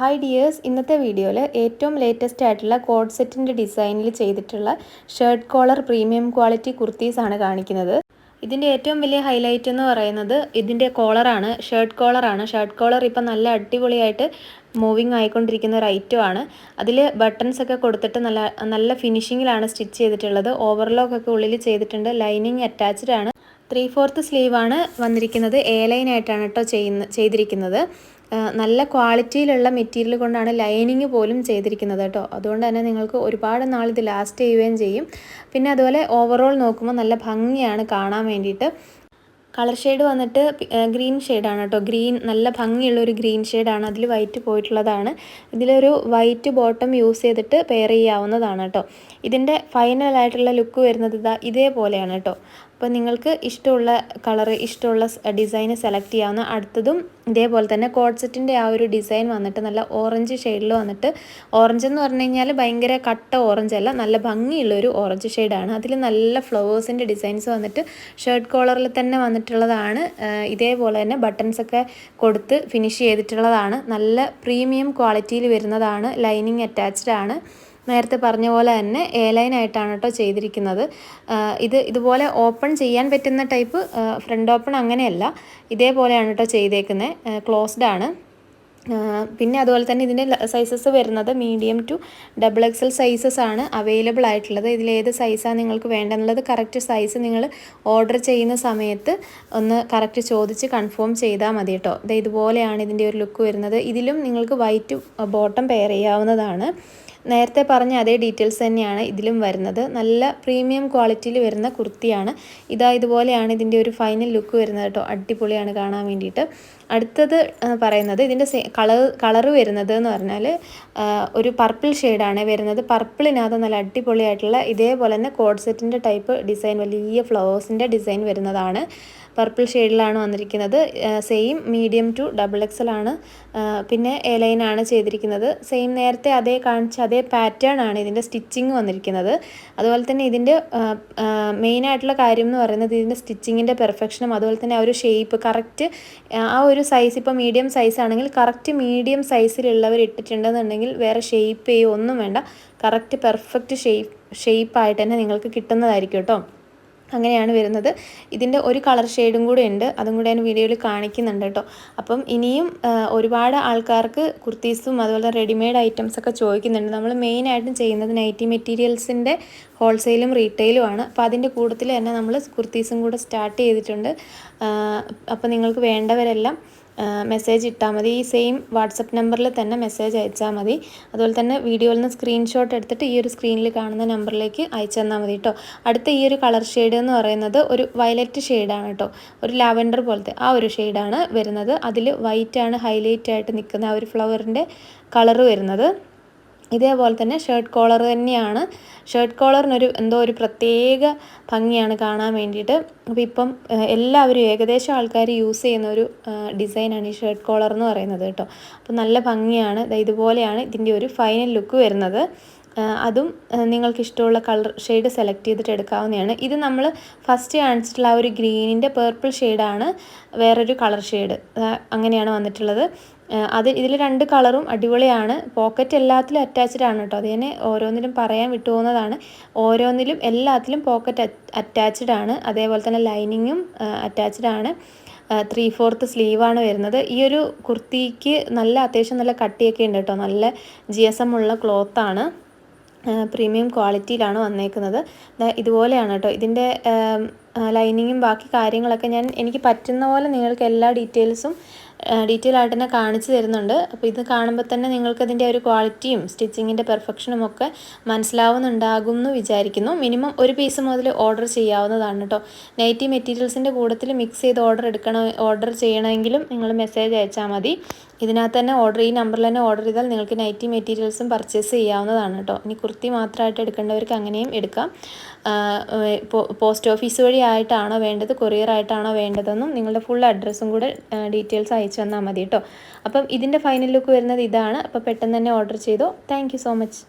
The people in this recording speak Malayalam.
ഹായ് ഡിയേഴ്സ് ഇന്നത്തെ വീഡിയോയിൽ ഏറ്റവും ലേറ്റസ്റ്റ് ആയിട്ടുള്ള കോഡ് സെറ്റിന്റെ ഡിസൈനിൽ ചെയ്തിട്ടുള്ള ഷർട്ട് കോളർ പ്രീമിയം ക്വാളിറ്റി കുർത്തീസാണ് കാണിക്കുന്നത്. ഇതിന്റെ ഏറ്റവും വലിയ ഹൈലൈറ്റ് എന്ന് പറയുന്നത് ഇതിന്റെ കോളറാണ് ഷർട്ട് കോളറാണ് ഷർട്ട് കോളർ ഇപ്പം നല്ല അടിപൊളിയായിട്ട് മൂവിങ് ആയിക്കൊണ്ടിരിക്കുന്ന ഒരു ഐറ്റം ആണ്. അതിൽ ബട്ടൺസ് ഒക്കെ കൊടുത്തിട്ട് നല്ല നല്ല ഫിനിഷിങ്ങിലാണ് സ്റ്റിച്ച് ചെയ്തിട്ടുള്ളത്. ഓവർലോക്ക് ഒക്കെ ഉള്ളിൽ ചെയ്തിട്ടുണ്ട്. ലൈനിങ് അറ്റാച്ച്ഡ് ആണ്. ത്രീ ഫോർത്ത് സ്ലീവാണ് വന്നിരിക്കുന്നത്. എ ലൈനായിട്ടാണ് കേട്ടോ ചെയ്യുന്ന ചെയ്തിരിക്കുന്നത്. നല്ല ക്വാളിറ്റിയിലുള്ള മെറ്റീരിയൽ കൊണ്ടാണ് ലൈനിങ് പോലും ചെയ്തിരിക്കുന്നത് കേട്ടോ. അതുകൊണ്ട് തന്നെ നിങ്ങൾക്ക് ഒരുപാട് നാൾ ഇത് ലാസ്റ്റ് ചെയ്യുകയും ചെയ്യും. പിന്നെ അതുപോലെ ഓവറോൾ നോക്കുമ്പോൾ നല്ല ഭംഗിയാണ് കാണാൻ വേണ്ടിയിട്ട്. കളർ ഷെയ്ഡ് വന്നിട്ട് ഗ്രീൻ ഷെയ്ഡാണ് കേട്ടോ. ഗ്രീൻ നല്ല ഭംഗിയുള്ള ഒരു ഗ്രീൻ ഷെയ്ഡാണ് അതിൽ വൈറ്റ് പോയിട്ടുള്ളതാണ്. ഇതിലൊരു വൈറ്റ് ബോട്ടം യൂസ് ചെയ്തിട്ട് പെയർ ചെയ്യാവുന്നതാണ് കേട്ടോ. ഇതിന്റെ ഫൈനലായിട്ടുള്ള ലുക്ക് വരുന്നത് ഇതാ ഇതേപോലെയാണ് കേട്ടോ. അപ്പോൾ നിങ്ങൾക്ക് ഇഷ്ടമുള്ള കളറ് ഇഷ്ടമുള്ള ഡിസൈൻ സെലക്ട് ചെയ്യാവുന്ന അടുത്തതും ഇതേപോലെ തന്നെ കോഡ്സെറ്റിന്റെ ആ ഒരു ഡിസൈൻ വന്നിട്ട് നല്ല ഓറഞ്ച് ഷെയ്ഡിൽ വന്നിട്ട് ഓറഞ്ച് എന്ന് പറഞ്ഞു കഴിഞ്ഞാൽ ഭയങ്കര കട്ട ഓറഞ്ച് അല്ല നല്ല ഭംഗിയുള്ള ഒരു ഓറഞ്ച് ഷെയ്ഡാണ്. അതിൽ നല്ല ഫ്ലവേഴ്സിന്റെ ഡിസൈൻസ് വന്നിട്ട് ഷർട്ട് കോളറിൽ തന്നെ വന്നിട്ടുള്ളതാണ്. ഇതേപോലെ തന്നെ ബട്ടൺസ് ഒക്കെ കൊടുത്ത് ഫിനിഷ് ചെയ്തിട്ടുള്ളതാണ്. നല്ല പ്രീമിയം ക്വാളിറ്റിയിൽ വരുന്നതാണ്. ലൈനിങ് അറ്റാച്ച്ഡ് ആണ്. നേരത്തെ പറഞ്ഞ പോലെ തന്നെ എ ലൈൻ ആയിട്ടാണ് കേട്ടോ ചെയ്തിരിക്കുന്നത്. ഇത് ഇതുപോലെ ഓപ്പൺ ചെയ്യാൻ പറ്റുന്ന ടൈപ്പ് ഫ്രണ്ട് ഓപ്പൺ അങ്ങനെയല്ല. ഇതേപോലെയാണ് കേട്ടോ ചെയ്തേക്കുന്നത് ക്ലോസ്ഡ് ആണ്. പിന്നെ അതുപോലെ തന്നെ ഇതിന്റെ സൈസസ് വരുന്നത് medium to double X L sizes ആണ് അവൈലബിൾ ആയിട്ടുള്ളത്. ഇതിലേത് സൈസാണ് നിങ്ങൾക്ക് വേണ്ടെന്നുള്ളത് കറക്റ്റ് സൈസ് നിങ്ങൾ ഓർഡർ ചെയ്യുന്ന സമയത്ത് ഒന്ന് കറക്റ്റ് ചോദിച്ച് കൺഫേം ചെയ്താൽ മതി കേട്ടോ ഇത് ഇതുപോലെയാണ് ഇതിന്റെ ഒരു ലുക്ക് വരുന്നത്. ഇതിലും നിങ്ങൾക്ക് വൈറ്റ് ബോട്ടം പെയർ ചെയ്യാവുന്നതാണ്. നേരത്തെ പറഞ്ഞ അതേ ഡീറ്റെയിൽസ് തന്നെയാണ് ഇതിലും വരുന്നത്. നല്ല പ്രീമിയം ക്വാളിറ്റിയിൽ വരുന്ന കുർത്തിയാണ്. ഇതാ ഇതുപോലെയാണ് ഇതിന്റെ ഒരു ഫൈനൽ ലുക്ക് വരുന്നത് കേട്ടോ. അടിപൊളിയാണ് കാണാൻ വേണ്ടിയിട്ട്. അടുത്തത് പറയുന്നത് ഇതിന്റെ കളർ കളർ വരുന്നത് എന്ന് പറഞ്ഞാൽ ഒരു പർപ്പിൾ ഷെയ്ഡാണ് വരുന്നത്. പർപ്പിളിനകത്ത് നല്ല അടിപൊളിയായിട്ടുള്ള ഇതേപോലെ തന്നെ കോഡ് സെറ്റിന്റെ ടൈപ്പ് ഡിസൈൻ വലിയ ഫ്ലവേഴ്സിന്റെ ഡിസൈൻ വരുന്നതാണ്. പർപ്പിൾ ഷെയ്ഡിലാണ് വന്നിരിക്കുന്നത്. Same medium to double XL ആണ്. പിന്നെ എ ആണ് ചെയ്തിരിക്കുന്നത്. സെയിം നേരത്തെ അതേ കാണിച്ച അതേ പാറ്റേൺ ആണ് ഇതിന്റെ സ്റ്റിച്ചിങ് വന്നിരിക്കുന്നത്. അതുപോലെ തന്നെ ഇതിന്റെ മെയിൻ ആയിട്ടുള്ള കാര്യം എന്ന് പറയുന്നത് ഇതിന്റെ സ്റ്റിച്ചിങ്ങിന്റെ പെർഫെക്ഷനും അതുപോലെ തന്നെ ആ ഒരു ഷേപ്പ് കറക്റ്റ് ആ ഒരു സൈസ് ഇപ്പോൾ മീഡിയം സൈസ് ആണെങ്കിൽ കറക്റ്റ് മീഡിയം സൈസിലുള്ളവർ ഇട്ടിട്ടുണ്ടെന്നുണ്ടെങ്കിൽ വേറെ ഷേപ്പ് ചെയ്യുകയോ ഒന്നും വേണ്ട. കറക്റ്റ് പെർഫെക്റ്റ് ഷേപ്പ് ഷേപ്പായിട്ട് തന്നെ നിങ്ങൾക്ക് കിട്ടുന്നതായിരിക്കും കേട്ടോ അങ്ങനെയാണ് വരുന്നത്. ഇതിന്റെ ഒരു കളർ ഷെയ്ഡും കൂടെ ഉണ്ട്. അതും കൂടെ ഞാൻ വീഡിയോയിൽ കാണിക്കുന്നുണ്ട് കേട്ടോ. അപ്പം ഇനിയും ഒരുപാട് ആൾക്കാർക്ക് കുർത്തീസും അതുപോലെ റെഡിമെയ്ഡ് ഐറ്റംസ് ഒക്കെ ചോദിക്കുന്നുണ്ട്. നമ്മൾ മെയിനായിട്ടും ചെയ്യുന്നത് നൈറ്റി മെറ്റീരിയൽസിന്റെ ഹോൾസെയിലും റീറ്റെയിലും ആണ്. അപ്പോൾ അതിന്റെ കൂട്ടത്തിൽ തന്നെ നമ്മൾ കുർത്തീസും കൂടെ സ്റ്റാർട്ട് ചെയ്തിട്ടുണ്ട്. അപ്പോൾ നിങ്ങൾക്ക് വേണ്ടവരെല്ലാം മെസ്സേജ് ഇട്ടാൽ മതി. ഈ സെയിം വാട്സപ്പ് നമ്പറിൽ തന്നെ മെസ്സേജ് അയച്ചാൽ മതി. അതുപോലെ തന്നെ വീഡിയോയിൽ നിന്ന് സ്ക്രീൻഷോട്ട് എടുത്തിട്ട് ഈ ഒരു സ്ക്രീനിൽ കാണുന്ന നമ്പറിലേക്ക് അയച്ചു തന്നാൽ മതി കേട്ടോ അടുത്ത ഈ ഒരു കളർ ഷെയ്ഡ് എന്ന് പറയുന്നത് ഒരു വയലറ്റ് ഷെയ്ഡാണ് കേട്ടോ ഒരു ലാവൻഡർ പോലത്തെ ആ ഒരു ഷെയ്ഡാണ് വരുന്നത്. അതിൽ വൈറ്റാണ് ഹൈലൈറ്റ് ആയിട്ട് നിൽക്കുന്ന ആ ഒരു ഫ്ലവറിന്റെ കളറ് വരുന്നത്. ഇതേപോലെ തന്നെ ഷർട്ട് കോളർ തന്നെയാണ് ഷർട്ട് കോളറിനൊരു എന്തോ ഒരു പ്രത്യേക ഭംഗിയാണ് കാണാൻ വേണ്ടിയിട്ട്. അപ്പോൾ ഇപ്പം എല്ലാവരും ഏകദേശം ആൾക്കാർ യൂസ് ചെയ്യുന്ന ഒരു ഡിസൈനാണ് ഈ ഷർട്ട് കോളർ എന്ന് പറയുന്നത് കേട്ടോ. അപ്പോൾ നല്ല ഭംഗിയാണ്. ഇതുപോലെയാണ് ഇതിന്റെ ഒരു ഫൈനൽ ലുക്ക് വരുന്നത്. അതും നിങ്ങൾക്ക് ഇഷ്ടമുള്ള കളർ ഷെയ്ഡ് സെലക്ട് ചെയ്തിട്ട് എടുക്കാവുന്നതാണ്. ഇത് നമ്മൾ ഫസ്റ്റ് കാണിച്ചിട്ടുള്ള ആ ഒരു ഗ്രീനിന്റെ പേർപ്പിൾ ഷെയ്ഡാണ് വേറൊരു കളർ ഷെയ്ഡ് അങ്ങനെയാണ് വന്നിട്ടുള്ളത്. അത് ഇതിൽ രണ്ട് കളറും അടിപൊളിയാണ്. പോക്കറ്റ് എല്ലാത്തിലും അറ്റാച്ച്ഡ് ആണ് കേട്ടോ. അത് ഞാൻ ഓരോന്നിലും പറയാൻ വിട്ടുപോകുന്നതാണ്. ഓരോന്നിലും എല്ലാത്തിലും പോക്കറ്റ് അറ്റാച്ച്ഡ് ആണ്. അതേപോലെ തന്നെ ലൈനിങ്ങും അറ്റാച്ച്ഡ് ആണ്. ത്രീ ഫോർത്ത് സ്ലീവാണ് വരുന്നത്. ഈ ഒരു കുർത്തിക്ക് നല്ല അത്യാവശ്യം നല്ല കട്ടിയൊക്കെ ഉണ്ട് കേട്ടോ. നല്ല ജി എസ് എം ഉള്ള ക്ലോത്താണ് പ്രീമിയം ക്വാളിറ്റിയിലാണ് വന്നേക്കുന്നത്. ഇതുപോലെയാണ് കേട്ടോ. ഇതിന്റെ ലൈനിങ്ങും ബാക്കി കാര്യങ്ങളൊക്കെ ഞാൻ എനിക്ക് പറ്റുന്ന പോലെ നിങ്ങൾക്ക് എല്ലാ ഡീറ്റെയിൽസും ഡീറ്റെയിൽ ആയിട്ട് തന്നെ കാണിച്ചു തരുന്നുണ്ട്. അപ്പോൾ ഇത് കാണുമ്പോൾ തന്നെ നിങ്ങൾക്ക് അതിന്റെ ഒരു ക്വാളിറ്റിയും സ്റ്റിച്ചിങ്ങിന്റെ പെർഫെക്ഷനും ഒക്കെ മനസ്സിലാവുന്നുണ്ടാകും എന്ന് വിചാരിക്കുന്നു. മിനിമം ഒരു പീസ് മുതൽ ഓർഡർ ചെയ്യാവുന്നതാണ് കേട്ടോ. നൈറ്റി മെറ്റീരിയൽസിന്റെ കൂട്ടത്തിൽ മിക്സ് ചെയ്ത് ഓർഡർ എടുക്കണ ഓർഡർ ചെയ്യണമെങ്കിലും നിങ്ങൾ മെസ്സേജ് അയച്ചാൽ മതി. ഇതിനകത്ത് തന്നെ ഓർഡർ ഈ നമ്പറിൽ തന്നെ ഓർഡർ ചെയ്താൽ നിങ്ങൾക്ക് നൈറ്റി മെറ്റീരിയൽസും പർച്ചേസ് ചെയ്യാവുന്നതാണ് കേട്ടോ ഇനി കുർത്തി മാത്രമായിട്ട് എടുക്കേണ്ടവർക്ക് അങ്ങനെയും എടുക്കാം. പോസ്റ്റ് ഓഫീസ് വഴി ആയിട്ടാണോ വേണ്ടത് കൊറിയർ ആയിട്ടാണോ വേണ്ടതെന്നും നിങ്ങളുടെ ഫുൾ അഡ്രസ്സും കൂടെ ഡീറ്റെയിൽസ് അയച്ചു തന്നാൽ മതി കേട്ടോ അപ്പം ഇതിന്റെ ഫൈനൽ ലുക്ക് വരുന്നത് ഇതാണ്. അപ്പോൾ പെട്ടെന്ന് തന്നെ ഓർഡർ ചെയ്തോ. Thank so much